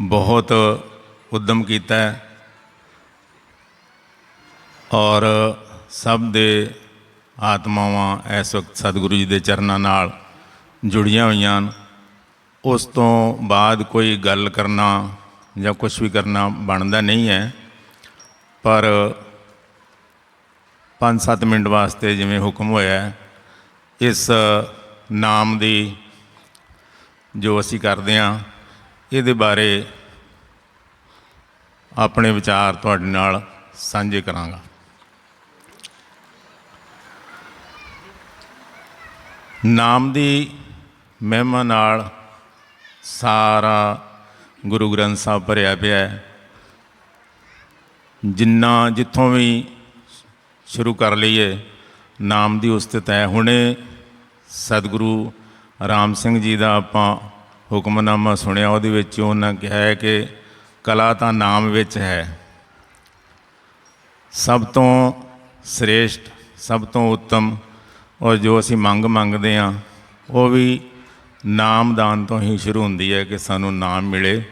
ਬਹੁਤ ਉਦਮ ਕੀਤਾ ਹੈ ਔਰ ਸਭ ਦੇ ਆਤਮਾਵਾਂ ਇਸ ਵਕਤ ਸਤਿਗੁਰੂ ਜੀ ਦੇ ਚਰਨਾਂ ਨਾਲ ਜੁੜੀਆਂ ਹੋਈਆਂ ਹਨ। ਉਸ ਤੋਂ ਬਾਅਦ ਕੋਈ ਗੱਲ ਕਰਨਾ ਜਾਂ ਕੁਝ ਵੀ ਕਰਨਾ ਬਣਦਾ ਨਹੀਂ ਹੈ। ਪਰ 5-7 ਮਿੰਟ ਵਾਸਤੇ ਜਿਵੇਂ ਹੁਕਮ ਹੋਇਆ ਇਸ ਨਾਮ ਦੀ ਜੋ ਅਸੀਂ ਕਰਦੇ ਹਾਂ ਇਹਦੇ ਬਾਰੇ ਆਪਣੇ ਵਿਚਾਰ ਤੁਹਾਡੇ ਨਾਲ ਸਾਂਝੇ ਕਰਾਂਗਾ। ਨਾਮ ਦੀ ਮਹਿਮਾ ਨਾਲ ਸਾਰਾ ਗੁਰੂ ਗ੍ਰੰਥ ਸਾਹਿਬ ਭਰਿਆ ਪਿਆ ਹੈ। ਜਿੰਨਾ ਜਿੱਥੋਂ ਵੀ ਸ਼ੁਰੂ ਕਰ ਲਈਏ, ਨਾਮ ਦੀ ਉਸਤਤ ਹੈ ਹੁਣੇ ਸਤਿਗੁਰੂ ਰਾਮ ਸਿੰਘ ਜੀ ਦਾ ਆਪਾਂ ਹੁਕਮਨਾਮਾ ਸੁਣਿਆ, ਉਹਦੇ ਵਿੱਚ ਉਹਨਾਂ ਕਿਹਾ ਹੈ ਕਿ ਕਲਾ ਤਾਂ ਨਾਮ ਵਿੱਚ ਹੈ। ਸਭ ਤੋਂ ਸ੍ਰੇਸ਼ਟ, ਸਭ ਤੋਂ ਉੱਤਮ ਔਰ ਜੋ ਅਸੀਂ ਮੰਗ ਮੰਗਦੇ ਹਾਂ, ਉਹ ਵੀ ਨਾਮਦਾਨ ਤੋਂ ਹੀ ਸ਼ੁਰੂ ਹੁੰਦੀ ਹੈ ਕਿ ਸਾਨੂੰ ਨਾਮ ਮਿਲੇ।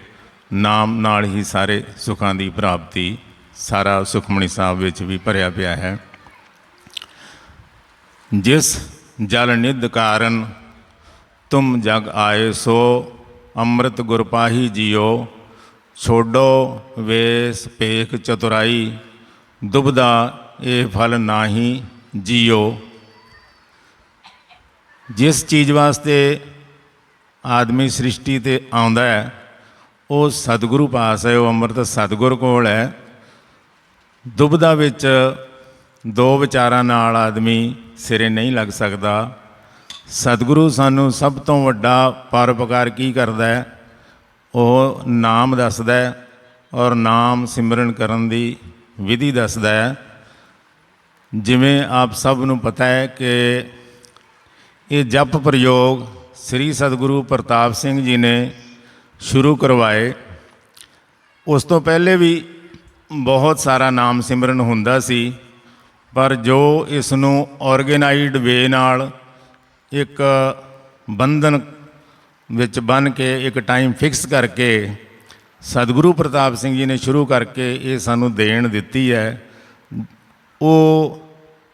ਨਾਮ ਨਾਲ ਹੀ ਸਾਰੇ ਸੁੱਖਾਂ ਦੀ ਪ੍ਰਾਪਤੀ, ਸਾਰਾ ਸੁਖਮਣੀ ਸਾਹਿਬ ਵਿੱਚ ਵੀ ਭਰਿਆ ਪਿਆ ਹੈ। ਜਿਸ ਜਲ ਨਿਧ ਕਾਰਨ ਤੁਮ ਜਗ ਆਏ ਸੋ, ਅੰਮ੍ਰਿਤ ਗੁਰ ਪਾਹੀ ਜੀਓ। ਛੋਡੋ ਵੇਸ ਪੇਖ ਚਤੁਰਾਈ, ਦੁਬਦਾ ਇਹ ਫਲ ਨਾਹੀ ਜੀਓ। ਜਿਸ ਚੀਜ਼ ਵਾਸਤੇ ਆਦਮੀ ਸ੍ਰਿਸ਼ਟੀ ਤੇ ਆਉਂਦਾ ਹੈ, ਉਹ ਸਤਿਗੁਰੂ ਪਾਸ ਹੈ, ਉਹ ਅੰਮ੍ਰਿਤ ਸਤਿਗੁਰ ਕੋਲ ਹੈ। ਦੁਬਦਾ ਵਿੱਚ ਦੋ ਵਿਚਾਰਾਂ ਨਾਲ ਆਦਮੀ ਸਿਰੇ ਨਹੀਂ ਲੱਗ ਸਕਦਾ। ਸਤਿਗੁਰੂ ਸਾਨੂੰ ਸਭ ਤੋਂ ਵੱਡਾ ਪਰਉਪਕਾਰ ਕੀ ਕਰਦਾ ਹੈ? ਉਹ ਨਾਮ ਦੱਸਦਾ ਹੈ ਔਰ ਨਾਮ ਸਿਮਰਨ ਕਰਨ ਦੀ ਵਿਧੀ ਦੱਸਦਾ ਹੈ। ਜਿਵੇਂ ਆਪ ਸਭ ਨੂੰ ਪਤਾ ਹੈ ਕਿ ਇਹ ਜਪ ਪ੍ਰਯੋਗ ਸ੍ਰੀ ਸਤਿਗੁਰੂ ਪ੍ਰਤਾਪ ਸਿੰਘ ਜੀ ਨੇ ਸ਼ੁਰੂ ਕਰਵਾਏ। ਉਸ ਤੋਂ ਪਹਿਲੇ ਵੀ ਬਹੁਤ ਸਾਰਾ ਨਾਮ ਸਿਮਰਨ ਹੁੰਦਾ ਸੀ, ਪਰ ਜੋ ਇਸ ਨੂੰ ਆਰਗੇਨਾਈਜ਼ਡ ਵੇ ਨਾਲ ਇੱਕ ਬੰਧਨ ਵਿੱਚ ਬਨ ਕੇ, ਇੱਕ ਟਾਈਮ ਫਿਕਸ ਕਰਕੇ ਸਤਿਗੁਰੂ ਪ੍ਰਤਾਪ ਸਿੰਘ ਜੀ ਨੇ ਸ਼ੁਰੂ ਕਰਕੇ ਇਹ ਸਾਨੂੰ ਦੇਣ ਦਿੱਤੀ ਹੈ। ਉਹ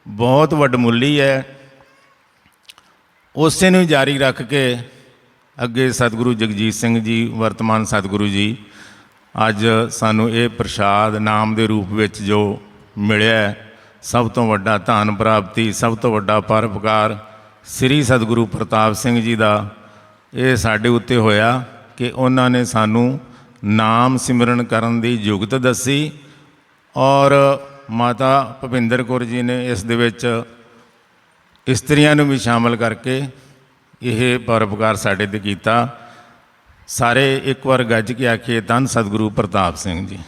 ਬਹੁਤ ਵੱਡਮੁੱਲੀ ਹੈ। ਉਸੇ ਨੂੰ ਜਾਰੀ ਰੱਖ ਕੇ ਅੱਗੇ ਸਤਿਗੁਰੂ ਜਗਜੀਤ ਸਿੰਘ ਜੀ, ਵਰਤਮਾਨ ਸਤਿਗੁਰੂ ਜੀ, ਅੱਜ ਸਾਨੂੰ ਇਹ ਪ੍ਰਸ਼ਾਦ ਨਾਮ ਦੇ ਰੂਪ ਵਿੱਚ ਜੋ ਮਿਲਿਆ ਸਭ ਤੋਂ ਵੱਡਾ ਧਨ ਪ੍ਰਾਪਤੀ, ਸਭ ਤੋਂ ਵੱਡਾ ਪਰਪਕਾਰ ਸ੍ਰੀ ਸਤਿਗੁਰੂ ਪ੍ਰਤਾਪ ਸਿੰਘ ਜੀ ਦਾ ਇਹ ਸਾਡੇ ਉੱਤੇ ਹੋਇਆ ਕਿ ਉਹਨਾਂ ਨੇ ਸਾਨੂੰ ਨਾਮ ਸਿਮਰਨ ਕਰਨ ਦੀ ਯੁਗਤ ਦੱਸੀ ਔਰ ਮਾਤਾ ਭੁਪਿੰਦਰ ਕੌਰ ਜੀ ਨੇ ਇਸ ਦੇ ਵਿੱਚ ਇਸਤਰੀਆਂ ਨੂੰ ਵੀ ਸ਼ਾਮਲ ਕਰਕੇ ਇਹ ਪਰਉਪਕਾਰ ਸਾਡੇ ਤੇ ਕੀਤਾ। ਸਾਰੇ ਇੱਕ ਵਾਰ ਗੱਜ ਕੇ ਆਖੇ ਧੰਨ ਸਤਿਗੁਰੂ ਪ੍ਰਤਾਪ ਸਿੰਘ ਜੀ।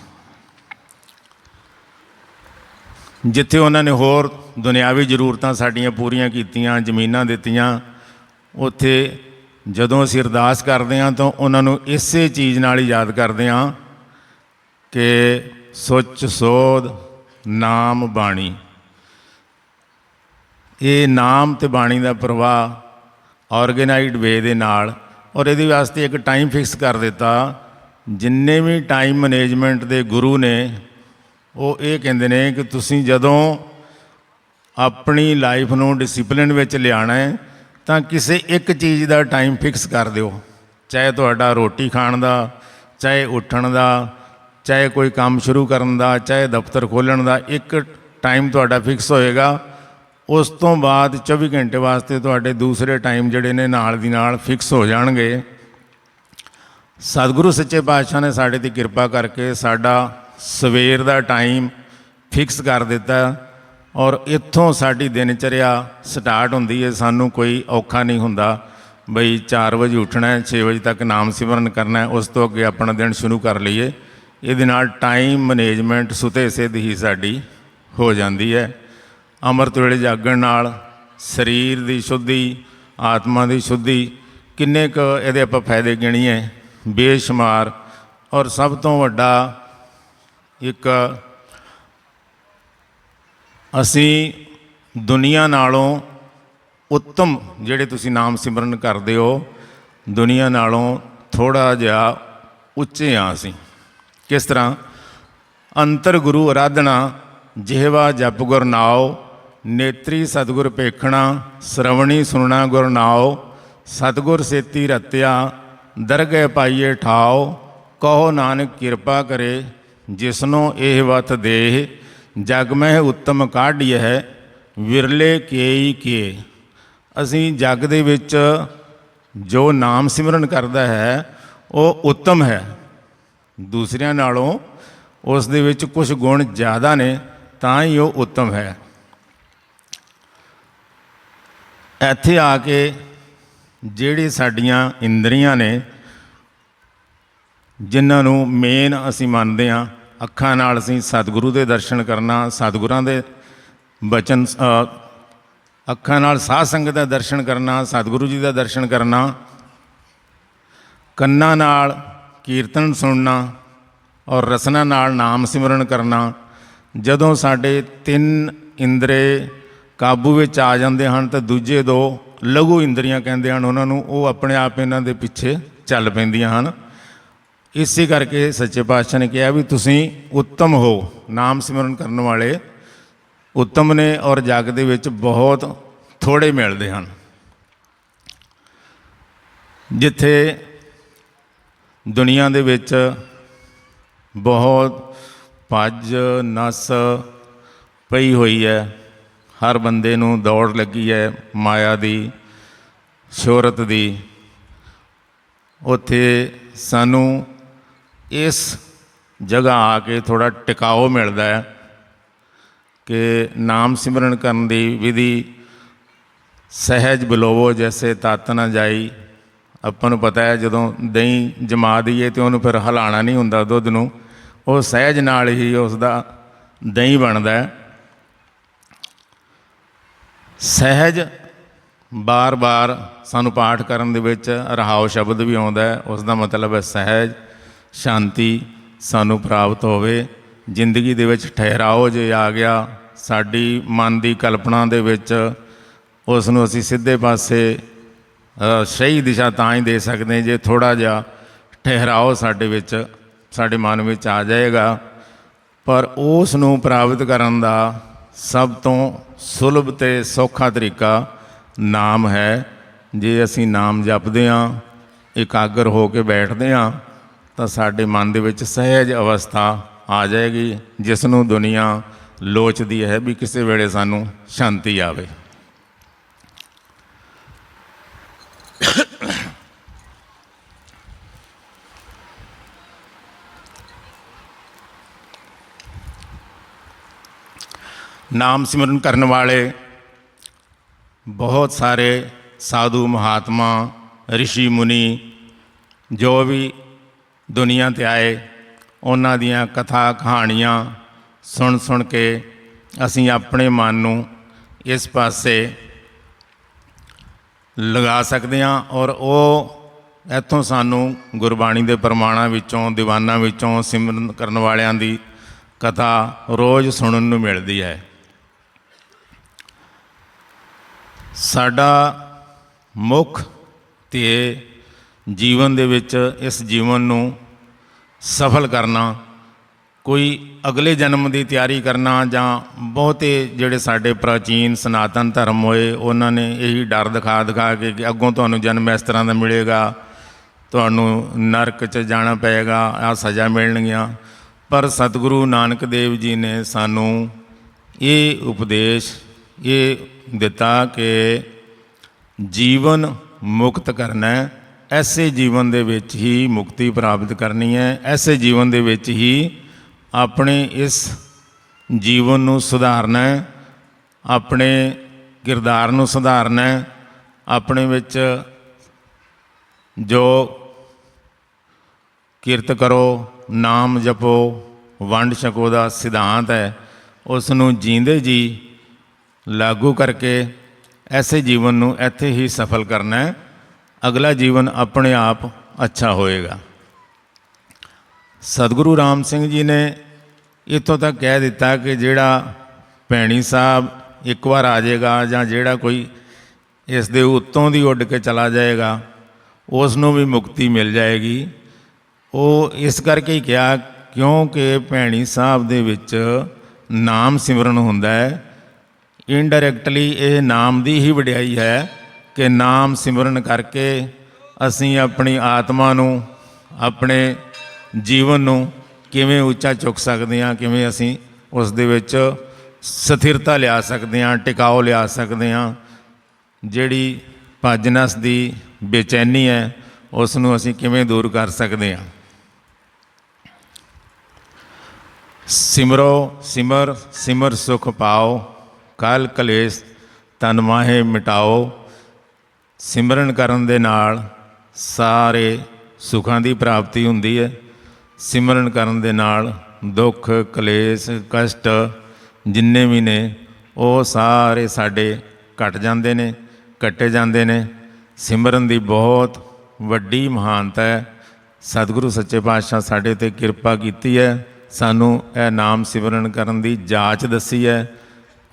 ਜਿੱਥੇ ਉਹਨਾਂ ਨੇ ਹੋਰ ਦੁਨਿਆਵੀ ਜ਼ਰੂਰਤਾਂ ਸਾਡੀਆਂ ਪੂਰੀਆਂ ਕੀਤੀਆਂ, ਜ਼ਮੀਨਾਂ ਦਿੱਤੀਆਂ, ਉੱਥੇ ਜਦੋਂ ਅਸੀਂ ਅਰਦਾਸ ਕਰਦੇ ਹਾਂ ਤਾਂ ਉਹਨਾਂ ਨੂੰ ਇਸੇ ਚੀਜ਼ ਨਾਲ ਹੀ ਯਾਦ ਕਰਦੇ ਹਾਂ ਕਿ ਸੁੱਚ ਸੋਧ ਨਾਮ ਬਾਣੀ। ਇਹ ਨਾਮ ਤੇ ਬਾਣੀ ਦਾ ਪ੍ਰਵਾਹ ਆਰਗੇਨਾਈਜ਼ਡ ਵੇ ਦੇ ਨਾਲ ਔਰ ਇਹਦੇ ਵਾਸਤੇ ਇੱਕ ਟਾਈਮ ਫਿਕਸ ਕਰ ਦਿੱਤਾ। ਜਿੰਨੇ ਵੀ ਟਾਈਮ ਮੈਨੇਜਮੈਂਟ ਦੇ ਗੁਰੂ ਨੇ ਉਹ ਇਹ ਕਹਿੰਦੇ ਨੇ ਕਿ ਤੁਸੀਂ ਜਦੋਂ ਆਪਣੀ ਲਾਈਫ ਨੂੰ ਡਿਸਪਲਿਨ ਵਿੱਚ ਲਿਆਣਾ ਹੈ, ਤਾਂ ਕਿਸੇ ਇੱਕ ਚੀਜ਼ ਦਾ ਟਾਈਮ ਫਿਕਸ ਕਰ ਦਿਓ। ਚਾਹੇ ਤੁਹਾਡਾ ਰੋਟੀ ਖਾਣ ਦਾ, ਚਾਹੇ ਉੱਠਣ ਦਾ, ਚਾਹੇ ਕੋਈ ਕੰਮ ਸ਼ੁਰੂ ਕਰਨ ਦਾ, ਚਾਹੇ ਦਫ਼ਤਰ ਖੋਲ੍ਹਣ ਦਾ, ਇੱਕ ਟਾਈਮ ਤੁਹਾਡਾ ਫਿਕਸ ਹੋਏਗਾ। ਉਸ ਤੋਂ ਬਾਅਦ 24 ਘੰਟੇ ਵਾਸਤੇ ਤੁਹਾਡੇ ਦੂਸਰੇ ਟਾਈਮ ਜਿਹੜੇ ਨੇ ਨਾਲ ਦੀ ਨਾਲ ਫਿਕਸ ਹੋ ਜਾਣਗੇ। ਸਤਿਗੁਰੂ ਸੱਚੇ ਪਾਤਸ਼ਾਹ ਨੇ ਸਾਡੇ ਤੇ ਕਿਰਪਾ ਕਰਕੇ ਸਾਡਾ ਸਵੇਰ ਦਾ ਟਾਈਮ ਫਿਕਸ ਕਰ ਦਿੱਤਾ ਔਰ ਇੱਥੋਂ ਸਾਡੀ ਦਿਨਚਰਿਆ ਸਟਾਰਟ ਹੁੰਦੀ ਹੈ। ਸਾਨੂੰ ਕੋਈ ਔਖਾ ਨਹੀਂ ਹੁੰਦਾ ਬਈ 4 ਵਜੇ ਉੱਠਣਾ ਹੈ 6 ਵਜੇ ਤੱਕ ਨਾਮ ਸਿਮਰਨ ਕਰਨਾ ਹੈ, ਉਸ ਤੋਂ ਅੱਗੇ ਆਪਣਾ ਦਿਨ ਸ਼ੁਰੂ ਕਰ ਲਈਏ। ਇਹਦੇ ਨਾਲ ਟਾਈਮ ਮੈਨੇਜਮੈਂਟ ਸੁਤੇ ਸਿੱਧ ਹੀ ਸਾਡੀ ਹੋ ਜਾਂਦੀ ਹੈ। ਅੰਮ੍ਰਿਤ ਵੇਲੇ ਜਾਗਣ ਨਾਲ ਸਰੀਰ ਦੀ ਸ਼ੁੱਧੀ, ਆਤਮਾ ਦੀ ਸ਼ੁੱਧੀ ਕਿੰਨੇ ਕੁ ਇਹਦੇ ਆਪਾਂ ਫਾਇਦੇ ਗਿਣੀਏ? ਬੇਸ਼ੁਮਾਰ ਔਰ ਸਭ ਤੋਂ ਵੱਡਾ ਇੱਕ, ਅਸੀਂ ਦੁਨੀਆ ਨਾਲੋਂ ਉੱਤਮ ਜਿਹੜੇ ਤੁਸੀਂ ਨਾਮ ਸਿਮਰਨ ਕਰਦੇ ਹੋ, ਦੁਨੀਆ ਨਾਲੋਂ ਥੋੜਾ ਜਿਹਾ ਉੱਚੇ ਹਾਂ ਅਸੀਂ। ਕਿਸ ਤਰ੍ਹਾਂ? ਅੰਤਰ ਗੁਰੂ ਅਰਾਧਨਾ, ਜਿਹਵਾ ਜਪ ਗੁਰ ਨਾਉ, ਨੇਤਰੀ ਸਤਿਗੁਰ ਭੇਖਣਾ, ਸ਼ਰਵਣੀ ਸੁਣਨਾ ਗੁਰ ਨਾਉ, ਸਤਿਗੁਰ ਸੇਤੀ ਰਤਿਆ, ਦਰਗਹਿ ਪਾਈਏ ਠਾਉ, ਕਹੋ ਨਾਨਕ ਕਿਰਪਾ ਕਰੇ ਜਿਸਨੋ ਇਹ ਵਤ ਦੇਹ, ਜਗ ਮਹਿ ਉੱਤਮ ਕਾਢਿਐ ਹੈ, ਵਿਰਲੇ ਕੇਈ ਕੇ। ਅਸੀਂ ਜਗ ਦੇ ਵਿੱਚ ਜੋ ਨਾਮ ਸਿਮਰਨ ਕਰਦਾ ਹੈ, ਉਹ ਉੱਤਮ ਹੈ। ਦੂਸਰਿਆਂ ਨਾਲੋਂ ਉਸ ਦੇ ਵਿੱਚ ਕੁਝ ਗੁਣ ਜ਼ਿਆਦਾ ਨੇ, ਤਾਂ ਹੀ ਉਹ ਉੱਤਮ ਹੈ। ਇੱਥੇ ਆ ਕੇ ਜਿਹੜੀ ਸਾਡੀਆਂ ਇੰਦਰੀਆਂ ਨੇ, ਜਿਨ੍ਹਾਂ ਨੂੰ ਮੇਨ ਅਸੀਂ ਮੰਨਦੇ ਹਾਂ ਅੱਖਾਂ ਨਾਲ ਅਸੀਂ ਸਤਿਗੁਰੂ ਦੇ ਦਰਸ਼ਨ ਕਰਨਾ, ਸਤਿਗੁਰਾਂ ਦੇ ਬਚਨ ਅੱਖਾਂ ਨਾਲ ਸਾਧ ਸੰਗਤ ਦਾ ਦਰਸ਼ਨ ਕਰਨਾ, ਸਤਿਗੁਰੂ ਜੀ ਦਾ ਦਰਸ਼ਨ ਕਰਨਾ, ਕੰਨਾਂ ਨਾਲ ਕੀਰਤਨ ਸੁਣਨਾ ਔਰ ਰਸਨਾ ਨਾਲ ਨਾਮ ਸਿਮਰਨ ਕਰਨਾ, ਜਦੋਂ ਸਾਡੇ ਤਿੰਨ ਇੰਦਰੇ ਕਾਬੂ ਵਿੱਚ ਆ ਜਾਂਦੇ ਹਨ ਤਾਂ ਦੂਜੇ ਦੋ ਲਘੂ ਇੰਦਰੀਆਂ ਕਹਿੰਦੇ ਹਨ, ਉਹਨਾਂ ਨੂੰ ਉਹ ਆਪਣੇ ਆਪ ਇਹਨਾਂ ਦੇ ਪਿੱਛੇ ਚੱਲ ਪੈਂਦੀਆਂ ਹਨ। ਇਸੇ ਕਰਕੇ ਸੱਚੇ ਪਾਤਸ਼ਾਹ ਨੇ ਕਿਹਾ ਵੀ ਤੁਸੀਂ ਉੱਤਮ ਹੋ, ਨਾਮ ਸਿਮਰਨ ਕਰਨ ਵਾਲੇ। ਉੱਤਮ ਨੇ ਔਰ ਜਗ ਦੇ ਵਿੱਚ ਬਹੁਤ ਥੋੜੇ ਮਿਲਦੇ ਹਨ। ਜਿੱਥੇ ਦੁਨੀਆ ਦੇ ਵਿੱਚ ਬਹੁਤ ਭੱਜ, ਨਸ ਪਈ ਹੋਈ ਹੈ। ਹਰ ਬੰਦੇ ਨੂੰ ਦੌੜ ਲੱਗੀ ਹੈ ਮਾਇਆ ਦੀ, ਸ਼ੋਹਰਤ ਦੀ। ਉੱਥੇ ਸਾਨੂੰ ਇਸ ਜਗ੍ਹਾ ਆ ਕੇ ਥੋੜਾ ਟਿਕਾਓ ਮਿਲਦਾ ਹੈ ਕਿ ਨਾਮ ਸਿਮਰਨ ਕਰਨ ਦੀ ਵਿਧੀ ਸਹਿਜ ਬਲੋਵੋ ਜੈਸੇ ਤਤ ਨਾ ਜਾਈ। ਆਪਾਂ ਨੂੰ ਪਤਾ ਹੈ ਜਦੋਂ ਦਹੀਂ ਜਮਾ ਦਈਏ ਤੇ ਉਹਨੂੰ ਫਿਰ ਹਿਲਾਣਾ ਨਹੀਂ ਹੁੰਦਾ ਦੁੱਧ ਨੂੰ। ਉਹ ਸਹਿਜ ਨਾਲ ਹੀ ਉਸ ਦਾ ਦਹੀਂ ਬਣਦਾ ਹੈ। ਸਹਿਜ ਬਾਰ-ਬਾਰ ਸਾਨੂੰ ਪਾਠ ਕਰਨ ਦੇ ਵਿੱਚ ਰਹਾਉ ਸ਼ਬਦ ਵੀ ਆਉਂਦਾ ਹੈ। ਉਸ ਦਾ ਮਤਲਬ ਹੈ ਸਹਿਜ। ਸ਼ਾਂਤੀ ਸਾਨੂੰ ਪ੍ਰਾਪਤ ਹੋਵੇ। ਜ਼ਿੰਦਗੀ ਦੇ ਵਿੱਚ ਠਹਿਰਾਓ, ਜੇ ਆ ਗਿਆ, ਸਾਡੀ ਮਨ ਦੀ ਕਲਪਨਾ ਦੇ ਵਿੱਚ ਉਸ ਨੂੰ ਅਸੀਂ ਸਿੱਧੇ ਪਾਸੇ ਸਹੀ ਦਿਸ਼ਾ ਤਾਂ ਹੀ ਦੇ ਸਕਦੇ, ਜੇ ਥੋੜਾ ਜਿਹਾ ਠਹਿਰਾਓ ਸਾਡੇ ਵਿੱਚ, ਸਾਡੇ ਮਨ ਵਿੱਚ ਆ ਜਾਏਗਾ। ਪਰ ਉਸ ਨੂੰ ਪ੍ਰਾਪਤ ਕਰਨ ਦਾ ਸਭ ਤੋਂ ਸੁਲਭ ਤੇ ਸੌਖਾ ਤਰੀਕਾ ਨਾਮ ਹੈ। ਜੇ ਅਸੀਂ ਨਾਮ ਜਪਦੇ ਹਾਂ, ਇਕਾਗਰ ਹੋ ਕੇ ਬੈਠਦੇ ਹਾਂ ਤਾਂ ਸਾਡੇ ਮਨ ਦੇ ਵਿੱਚ ਸਹਿਜ ਅਵਸਥਾ ਆ ਜਾਏਗੀ ਜਿਸ ਨੂੰ ਦੁਨੀਆ ਲੋਚਦੀ ਹੈ ਵੀ ਕਿਸੇ ਵੇਲੇ ਸਾਨੂੰ ਸ਼ਾਂਤੀ ਆਵੇ। ਨਾਮ ਸਿਮਰਨ ਕਰਨ ਵਾਲੇ ਬਹੁਤ ਸਾਰੇ ਸਾਧੂ ਮਹਾਤਮਾ ઋષਿ ਮੁਨੀ, ਜੋ ਵੀ ਦੁਨੀਆ ਤੇ ਆਏ, ਉਹਨਾਂ ਦੀਆਂ ਕਥਾ ਕਹਾਣੀਆਂ ਸੁਣ ਸੁਣ ਕੇ ਅਸੀਂ ਆਪਣੇ ਮਨ ਨੂੰ ਇਸ ਪਾਸੇ ਲਗਾ ਸਕਦੇ ਹਾਂ ਔਰ ਉਹ ਇੱਥੋਂ ਸਾਨੂੰ ਗੁਰਬਾਣੀ ਦੇ ਪ੍ਰਮਾਣਾਂ ਵਿੱਚੋਂ, ਦੀਵਾਨਾਂ ਵਿੱਚੋਂ ਸਿਮਰਨ ਕਰਨ ਵਾਲਿਆਂ ਦੀ ਕਥਾ ਰੋਜ਼ ਸੁਣਨ ਨੂੰ ਮਿਲਦੀ ਹੈ। ਸਾਡਾ ਮੁੱਖ ਤੇ ਜੀਵਨ ਦੇ ਵਿੱਚ ਇਸ ਜੀਵਨ ਨੂੰ ਸਫਲ ਕਰਨਾ, ਕੋਈ ਅਗਲੇ ਜਨਮ ਦੀ ਤਿਆਰੀ ਕਰਨਾ ਜਾਂ ਬਹੁਤੇ ਜਿਹੜੇ ਸਾਡੇ ਪ੍ਰਾਚੀਨ ਸਨਾਤਨ ਧਰਮ ਹੋਏ, ਉਹਨਾਂ ਨੇ ਇਹੀ ਡਰ ਦਿਖਾ ਦਿਖਾ ਕੇ ਕਿ ਅੱਗੋਂ ਤੁਹਾਨੂੰ ਜਨਮ ਇਸ ਤਰ੍ਹਾਂ ਦਾ ਮਿਲੇਗਾ, ਤੁਹਾਨੂੰ ਨਰਕ 'ਚ ਜਾਣਾ ਪਏਗਾ ਆ ਸਜ਼ਾ ਮਿਲਣਗੀਆਂ। ਪਰ ਸਤਿਗੁਰੂ ਨਾਨਕ ਦੇਵ ਜੀ ਨੇ ਸਾਨੂੰ ਇਹ ਉਪਦੇਸ਼ ਇਹ ਦਿੱਤਾ ਕਿ ਜੀਵਨ ਮੁਕਤ ਕਰਨਾ ਹੈ। ਐਸੇ ਜੀਵਨ ਦੇ ਵਿੱਚ ਹੀ ਮੁਕਤੀ ਪ੍ਰਾਪਤ ਕਰਨੀ ਹੈ। ਐਸੇ ਜੀਵਨ ਦੇ ਵਿੱਚ ਹੀ ਆਪਣੇ ਇਸ ਜੀਵਨ ਨੂੰ ਸੁਧਾਰਨਾ ਹੈ। ਆਪਣੇ ਕਿਰਦਾਰ ਨੂੰ ਸੁਧਾਰਨਾ ਹੈ। ਆਪਣੇ ਵਿੱਚ ਜੋ ਕਿਰਤ ਕਰੋ, ਨਾਮ ਜਪੋ, ਵੰਡ ਛਕੋ ਦਾ ਸਿਧਾਂਤ ਹੈ, ਉਸ ਨੂੰ ਜੀਂਦੇ ਜੀ, ਲਾਗੂ ਕਰਕੇ ਐਸੇ ਜੀਵਨ ਨੂੰ ਇੱਥੇ ਹੀ ਸਫਲ ਕਰਨਾ ਹੈ। ਅਗਲਾ ਜੀਵਨ ਆਪਣੇ ਆਪ ਅੱਛਾ ਹੋਏਗਾ। ਸਤਿਗੁਰੂ ਰਾਮ ਸਿੰਘ ਜੀ ਨੇ ਇੱਥੋਂ ਤੱਕ ਕਹਿ ਦਿੱਤਾ ਕਿ ਜਿਹੜਾ ਭੈਣੀ ਸਾਹਿਬ ਇੱਕ ਵਾਰ ਆ ਜਾਏਗਾ ਜਾਂ ਜਿਹੜਾ ਕੋਈ ਇਸ ਦੇ ਉੱਤੋਂ ਦੀ ਉੱਡ ਕੇ ਚਲਾ ਜਾਏਗਾ, ਉਸ ਨੂੰ ਵੀ ਮੁਕਤੀ ਮਿਲ ਜਾਏਗੀ। ਉਹ ਇਸ ਕਰਕੇ ਹੀ ਕਿਹਾ, ਕਿਉਂਕਿ ਭੈਣੀ ਸਾਹਿਬ ਦੇ ਵਿੱਚ ਨਾਮ ਸਿਮਰਨ ਹੁੰਦਾ ਹੈ। ਇਨਡਾਇਰੈਕਟਲੀ ਇਹ ਨਾਮ ਦੀ ਹੀ ਵਡਿਆਈ ਹੈ। ਕਿ ਨਾਮ ਸਿਮਰਨ ਕਰਕੇ ਅਸੀਂ ਆਪਣੀ ਆਤਮਾ ਨੂੰ, ਆਪਣੇ ਜੀਵਨ ਨੂੰ ਕਿਵੇਂ ਉੱਚਾ ਚੁੱਕ ਸਕਦੇ ਹਾਂ, ਕਿਵੇਂ ਅਸੀਂ ਉਸ ਦੇ ਵਿੱਚ ਸਥਿਰਤਾ ਲਿਆ ਸਕਦੇ ਹਾਂ ਟਿਕਾਓ ਲਿਆ ਸਕਦੇ ਹਾਂ, ਜਿਹੜੀ ਭੱਜਨਸ ਦੀ ਬੇਚੈਨੀ ਹੈ, ਉਸ ਨੂੰ ਅਸੀਂ ਕਿਵੇਂ ਦੂਰ ਕਰ ਸਕਦੇ ਹਾਂ। ਸਿਮਰੋ, ਸਿਮਰ ਸਿਮਰ ਸੁਖ ਪਾਓ, ਕਲ ਕਲੇਸ਼ ਤਨ ਮਾਹੇ ਮਿਟਾਓ ਸਿਮਰਨ ਕਰਨ ਦੇ ਨਾਲ ਸਾਰੇ ਸੁੱਖਾਂ ਦੀ ਪ੍ਰਾਪਤੀ ਹੁੰਦੀ ਹੈ। ਸਿਮਰਨ ਕਰਨ ਦੇ ਨਾਲ ਦੁੱਖ, ਕਲੇਸ਼, ਕਸ਼ਟ ਜਿੰਨੇ ਵੀ ਨੇ, ਉਹ ਸਾਰੇ ਸਾਡੇ ਘਟ ਜਾਂਦੇ ਨੇ ਕੱਟੇ ਜਾਂਦੇ ਨੇ। ਸਿਮਰਨ ਦੀ ਬਹੁਤ ਵੱਡੀ ਮਹਾਨਤਾ ਹੈ। ਸਤਿਗੁਰੂ ਸੱਚੇ ਪਾਤਸ਼ਾਹ ਸਾਡੇ ਤੇ ਕਿਰਪਾ ਕੀਤੀ ਹੈ। ਸਾਨੂੰ ਇਹ ਨਾਮ ਸਿਮਰਨ ਕਰਨ ਦੀ ਜਾਚ ਦੱਸੀ ਹੈ।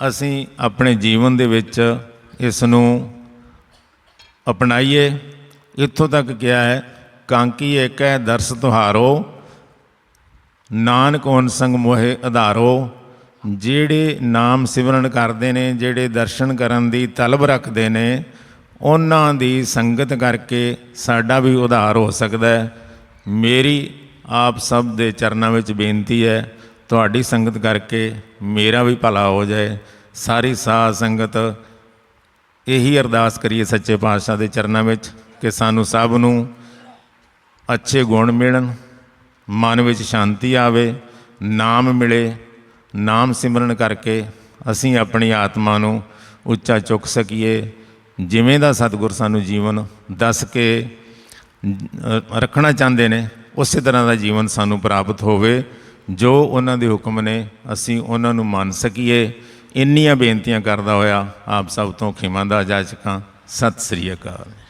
ਅਸੀਂ ਆਪਣੇ ਜੀਵਨ ਦੇ ਵਿੱਚ ਇਸ ਨੂੰ ਅਪਣਾਈਏ। ਇੱਥੋਂ ਤੱਕ ਕਿਹਾ ਹੈ, ਕਾਂਕੀ ਏਕ ਹੈ, ਦਰਸ ਤੁਹਾਰੋ। ਨਾਨਕ ਓਨ ਸੰਗ ਮੋਹਿ ਆਧਾਰੋ ਜਿਹੜੇ ਨਾਮ ਸਿਮਰਨ ਕਰਦੇ ਨੇ, ਜਿਹੜੇ ਦਰਸ਼ਨ ਕਰਨ ਦੀ ਤਲਬ ਰੱਖਦੇ ਨੇ, ਉਹਨਾਂ ਦੀ ਸੰਗਤ ਕਰਕੇ ਸਾਡਾ ਵੀ ਉਧਾਰ ਹੋ ਸਕਦਾ ਹੈ। ਮੇਰੀ, ਆਪ ਸਭ ਦੇ ਚਰਨਾਂ ਵਿੱਚ ਬੇਨਤੀ ਹੈ, ਤੁਹਾਡੀ ਸੰਗਤ ਕਰਕੇ ਮੇਰਾ ਵੀ ਭਲਾ ਹੋ ਜਾਏ। ਸਾਰੀ ਸਾਧ ਸੰਗਤ ਇਹੀ ਅਰਦਾਸ ਕਰੀਏ ਸੱਚੇ ਪਾਤਸ਼ਾਹ ਦੇ ਚਰਨਾਂ ਵਿੱਚ ਕਿ ਸਾਨੂੰ ਸਭ ਨੂੰ ਅੱਛੇ ਗੁਣ ਮਿਲਣ, ਮਨ ਵਿੱਚ ਸ਼ਾਂਤੀ ਆਵੇ, ਨਾਮ ਮਿਲੇ, ਨਾਮ ਸਿਮਰਨ ਕਰਕੇ ਅਸੀਂ ਆਪਣੀ ਆਤਮਾ ਨੂੰ ਉੱਚਾ ਚੁੱਕ ਸਕੀਏ। ਜਿਵੇਂ ਦਾ ਸਤਿਗੁਰ ਸਾਨੂੰ ਜੀਵਨ ਦੱਸ ਕੇ ਰੱਖਣਾ ਚਾਹੁੰਦੇ ਨੇ, ਉਸੇ ਤਰ੍ਹਾਂ ਦਾ ਜੀਵਨ ਸਾਨੂੰ ਪ੍ਰਾਪਤ ਹੋਵੇ, ਜੋ ਉਹਨਾਂ ਦੇ ਹੁਕਮ ਨੇ ਅਸੀਂ ਉਹਨਾਂ ਨੂੰ ਮੰਨ ਸਕੀਏ। ਇੰਨੀਆਂ ਬੇਨਤੀਆਂ ਕਰਦਾ ਹੋਇਆ ਆਪ ਸਭ ਤੋਂ ਖਿਮਾਂ ਦਾ ਜਾਚਕਾਂ ਸਤਿ ਸ੍ਰੀ ਅਕਾਲ।